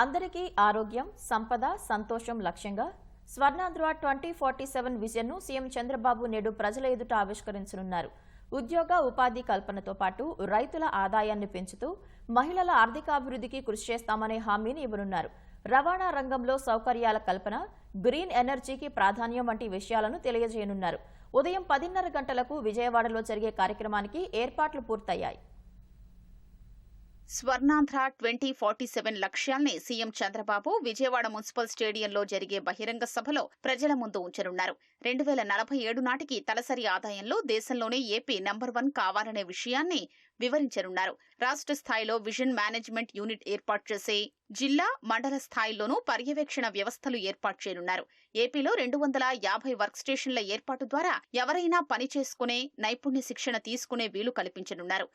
అందరికీ ఆరోగ్యం సంపద సంతోషం లక్ష్యంగా స్వర్ణాంధ్ర ట్వంటీ ఫార్టీ సెవెన్ విజన్ను సీఎం చంద్రబాబు నేడు ప్రజల ఎదుట ఆవిష్కరించనున్నారు. ఉద్యోగ ఉపాధి కల్పనతో పాటు రైతుల ఆదాయాన్ని పెంచుతూ మహిళల ఆర్థికాభివృద్ధికి కృషి చేస్తామనే హామీని ఇవ్వనున్నారు. రవాణా రంగంలో సౌకర్యాల కల్పన గ్రీన్ ఎనర్జీకి ప్రాధాన్యం వంటి విషయాలను తెలియజేయనున్నారు. ఉదయం పదిన్నర గంటలకు విజయవాడలో జరిగే కార్యక్రమానికి ఏర్పాట్లు పూర్తయ్యాయి. స్వర్ణాంధ్ర ట్వంటీ ఫార్టీ సెవెన్ లక్ష్యాల్ని సీఎం చంద్రబాబు విజయవాడ మున్సిపల్ స్టేడియంలో జరిగే బహిరంగ సభలో ప్రజల ముందు ఉంచనున్నారు. రెండు వేల నలభై ఏడు నాటికి తలసరి ఆదాయంలో దేశంలోనే ఏపీ నంబర్ వన్ కావాలనే విషయాన్ని వివరించనున్నారు. రాష్ట్ర స్థాయిలో విజన్ మేనేజ్మెంట్ యూనిట్ ఏర్పాటు చేసే జిల్లా మండల స్థాయిలోనూ పర్యవేక్షణ వ్యవస్థలు ఏర్పాటు చేయనున్నారు. ఏపీలో రెండు వందల యాభై వర్క్ స్టేషన్ల ఏర్పాటు ద్వారా ఎవరైనా పని చేసుకునే నైపుణ్య శిక్షణ తీసుకునే వీలు కల్పించనున్నారు.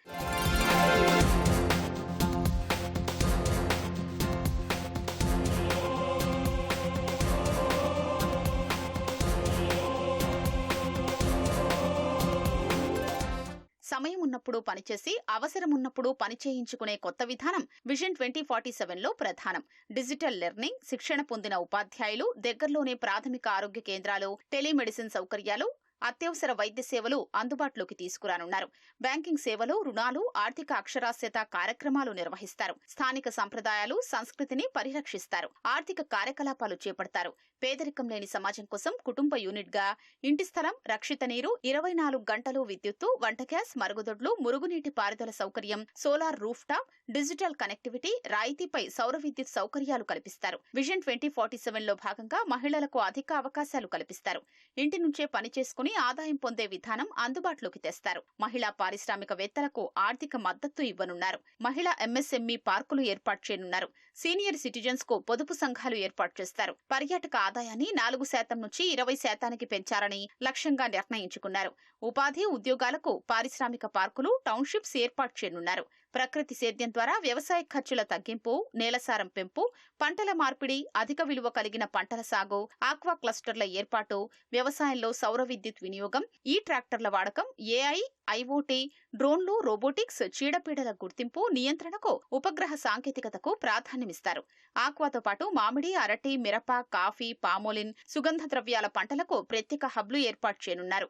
ఉన్నప్పుడు పనిచేసి అవసరం ఉన్నప్పుడు పని చేయించుకునే కొత్త విధానం విజన్ ట్వంటీ ఫార్టీ సెవెన్లో ప్రధానం. డిజిటల్ లెర్నింగ్ శిక్షణ పొందిన ఉపాధ్యాయులు దగ్గరలోనే ప్రాథమిక ఆరోగ్య కేంద్రాలు టెలిమెడిసిన్ సౌకర్యాలు అత్యవసర వైద్య సేవలు అందుబాటులోకి తీసుకురానున్నారు. బ్యాంకింగ్ సేవలు రుణాలు ఆర్థిక అక్షరాస్యత కార్యక్రమాలు నిర్వహిస్తారు. స్థానిక సంప్రదాయాలు సంస్కృతిని పరిరక్షిస్తారు. ఆర్థిక కార్యకలాపాలు చేపడతారు. పేదరికం లేని సమాజం కోసం కుటుంబ యూనిట్గా ఇంటి స్థలం రక్షిత నీరు ఇరవై నాలుగు గంటలు విద్యుత్తు వంట గ్యాస్ మరుగుదొడ్లు మురుగునీటి పారుదల సౌకర్యం solar rooftop digital connectivity రాయితీపై సౌర విద్యుత్ సౌకర్యాలు కల్పిస్తారు. విజన్ ట్వంటీ ఫార్టీ సెవెన్లో భాగంగా మహిళలకు అధిక అవకాశాలు కల్పిస్తారు. ఇంటి నుంచే పని చేసుకుని ఆదాయం పొందే విధానం అందుబాటులోకి తెస్తారు. మహిళా పారిశ్రామికవేత్తలకు ఆర్థిక మద్దతు ఇవ్వనున్నారు. మహిళా ఎంఎస్ఎంఈ పార్కులు ఏర్పాటు చేయనున్నారు. సీనియర్ సిటిజన్స్కు పొదుపు సంఘాలు ఏర్పాటు చేస్తారు. పర్యాటక ఆదాయాన్ని నాలుగు శాతం నుంచి ఇరవై శాతానికి పెంచాలని లక్ష్యంగా నిర్ణయించుకున్నారు. ఉపాధి ఉద్యోగాలకు పారిశ్రామిక పార్కులు టౌన్షిప్స్ ఏర్పాటు చేయనున్నారు. ప్రకృతి సేద్యం ద్వారా వ్యవసాయ ఖర్చుల తగ్గింపు నేలసారం పెంపు పంటల మార్పిడి అధిక విలువ కలిగిన పంటల సాగు ఆక్వా క్లస్టర్ల ఏర్పాటు వ్యవసాయంలో సౌర విద్యుత్ వినియోగం ఈ ట్రాక్టర్ల వాడకం ఏఐ ఐఓటీ డ్రోన్లు రోబోటిక్స్ చీడపీడల గుర్తింపు నియంత్రణకు ఉపగ్రహ సాంకేతికతకు ప్రాధాన్యమిస్తారు. ఆక్వాతో పాటు మామిడి అరటి మిరప కాఫీ పామోలిన్ సుగంధ ద్రవ్యాల పంటలకు ప్రత్యేక హబ్లు ఏర్పాటు చేయనున్నారు.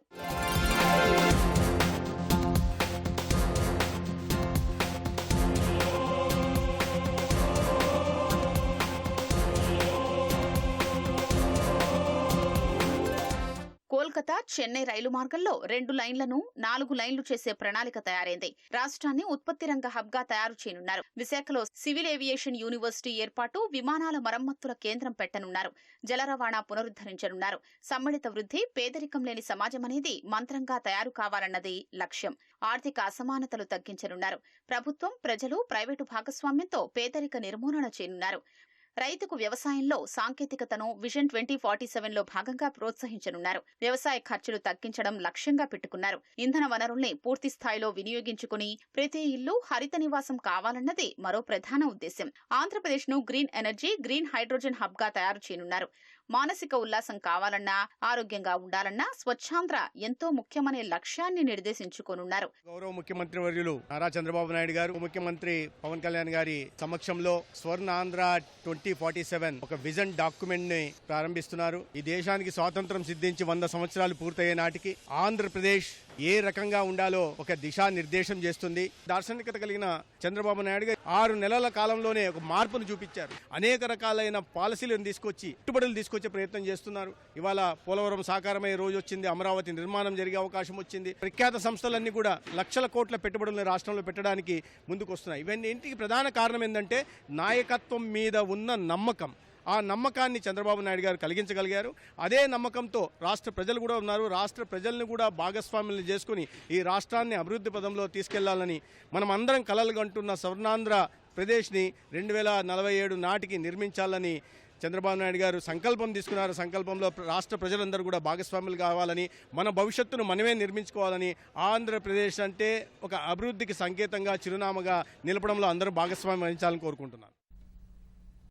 కోల్కతా చెన్నై రైలు మార్గంలో రెండు లైన్లను నాలుగు లైన్లు చేసే ప్రణాళిక తయారైంది. రాష్ట్రాన్ని ఉత్పత్తి రంగ హబ్గా తయారు చేయనున్నారు. విశాఖలో సివిల్ ఏవియేషన్ యూనివర్సిటీ ఏర్పాటు విమానాల మరమ్మతుల కేంద్రం పెట్టనున్నారు. జల రవాణా పునరుద్ధరించనున్నారు. సమ్మిళిత వృద్ధి పేదరికం లేని సమాజం అనేది మంత్రంగా తయారు కావాలన్నది లక్ష్యం. ఆర్థిక అసమానతలు తగ్గించనున్నారు. ప్రభుత్వం ప్రజలు ప్రైవేటు భాగస్వామ్యంతో పేదరిక నిర్మూలన చేయనున్నారు. రైతుకు వ్యవసాయంలో సాంకేతికతను విజన్ ట్వంటీ ఫార్టీ సెవెన్లో భాగంగా ప్రోత్సహించనున్నారు. వ్యవసాయ ఖర్చులు తగ్గించడం లక్ష్యంగా పెట్టుకున్నారు. ఇంధన వనరుల్ని పూర్తి స్థాయిలో వినియోగించుకుని ప్రతి ఇల్లు హరిత నివాసం కావాలన్నది మరో ప్రధాన ఉద్దేశం ఆంధ్రప్రదేశ్ను గ్రీన్ ఎనర్జీ గ్రీన్ హైడ్రోజన్ హబ్గా తయారు చేయనున్నారు. మానసిక ఉల్లాసం కావాలన్నా ఆరోగ్యంగా ఉండాలన్నా స్వచ్ఛాంధ్ర ఎంతో ముఖ్యమనే లక్ష్యాన్ని నిర్దేశించుకోనున్నారు. గౌరవ ముఖ్యమంత్రి వర్యులు నారా చంద్రబాబు నాయుడు గారు ముఖ్యమంత్రి పవన్ కళ్యాణ్ గారి సమక్షంలో Swarna Andhra twenty forty seven ఒక విజన్ డాక్యుమెంట్ని ప్రారంభిస్తున్నారు. ఈ దేశానికి స్వాతంత్రం సిద్ధించి వంద సంవత్సరాలు పూర్తయ్యే నాటికి ఆంధ్రప్రదేశ్ ఏ రకంగా ఉండాలో ఒక దిశా నిర్దేశం చేస్తుంది. దార్శనికత కలిగిన చంద్రబాబు నాయుడు గారు ఆరు నెలల కాలంలోనే ఒక మార్పును చూపించారు. అనేక రకాలైన పాలసీలను తీసుకొచ్చి పెట్టుబడులు తీసుకొచ్చే ప్రయత్నం చేస్తున్నారు. ఇవాళ పోలవరం సాకారమయ్యే రోజు వచ్చింది. అమరావతి నిర్మాణం జరిగే అవకాశం వచ్చింది. ప్రఖ్యాత సంస్థలన్నీ కూడా లక్షల కోట్ల పెట్టుబడులను రాష్ట్రంలో పెట్టడానికి ముందుకు వస్తున్నాయి ఇవన్నీ ఇంటికి ప్రధాన కారణం ఏంటంటే నాయకత్వం మీద ఉన్న నమ్మకం. ఆ నమ్మకాన్ని చంద్రబాబు నాయుడు గారు కలిగించగలిగారు. అదే నమ్మకంతో రాష్ట్ర ప్రజలు కూడా ఉన్నారు. రాష్ట్ర ప్రజల్ని కూడా భాగస్వాములను చేసుకుని ఈ రాష్ట్రాన్ని అభివృద్ధి పదంలో తీసుకెళ్ళాలని మనం అందరం కలలుగంటున్న స్వర్ణాంధ్ర ప్రదేశ్ని రెండు వేల నలభై ఏడు నాటికి నిర్మించాలని చంద్రబాబు నాయుడు గారు సంకల్పం తీసుకున్నారు. సంకల్పంలో రాష్ట్ర ప్రజలందరూ కూడా భాగస్వాములు కావాలని మన భవిష్యత్తును మనమే నిర్మించుకోవాలని ఆంధ్రప్రదేశ్ అంటే ఒక అభివృద్ధికి సంకేతంగా చిరునామాగా నిలపడంలో అందరూ భాగస్వామ్యం వహించాలని కోరుకుంటున్నారు